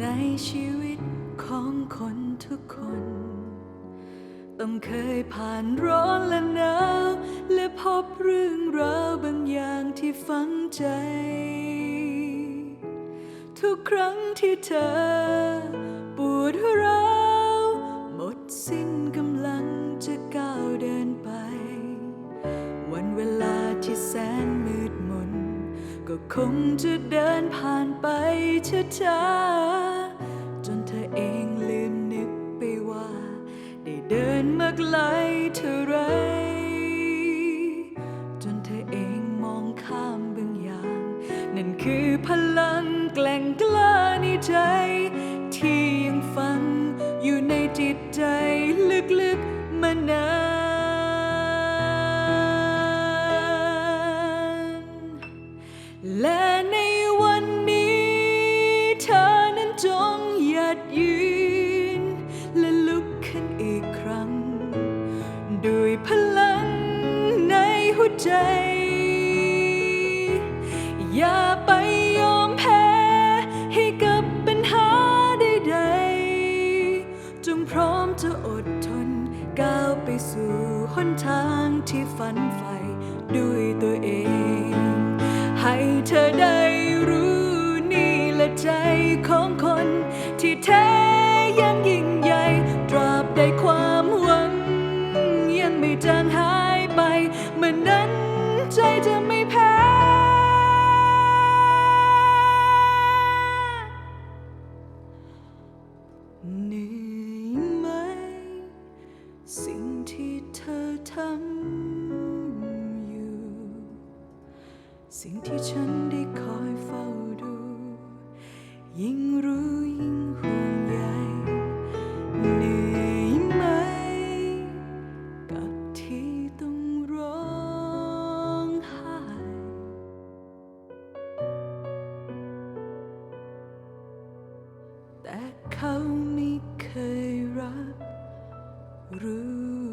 ในชีวิตของคนทุกคน ต้องเคยผ่านร้อนและหนาวและพบเรื่องราวบางอย่างที่ฝังใจ ทุกครั้งที่เธอ คงจะเดินผ่านไปช้าๆจนเธอเองลืมนึกไปว่า ได้เดินมาไกลเท่าไร จนเธอเองมองข้ามบางอย่าง นั่นคือพลังแกล่งกล้าในใจ ที่ยังฝังอยู่ในจิตใจ พลังในหัวใจ อย่าไปยอมแพ้ให้กับปัญหาใดๆ จงพร้อมจะอดทน ก้าวไปสู่หนทางที่ฝันใฝ่ด้วยตัวเอง ให้เธอได้ จางหายไปเมื่อนั้นใจจะไม่แพ้เหนื่อยไหม สิ่งที่เธอทำอยู่ สิ่งที่ฉันได้คอยเฝ้าดู ยิ่งรู้ยิ่งห่วง เขาไม่เคยรับรู้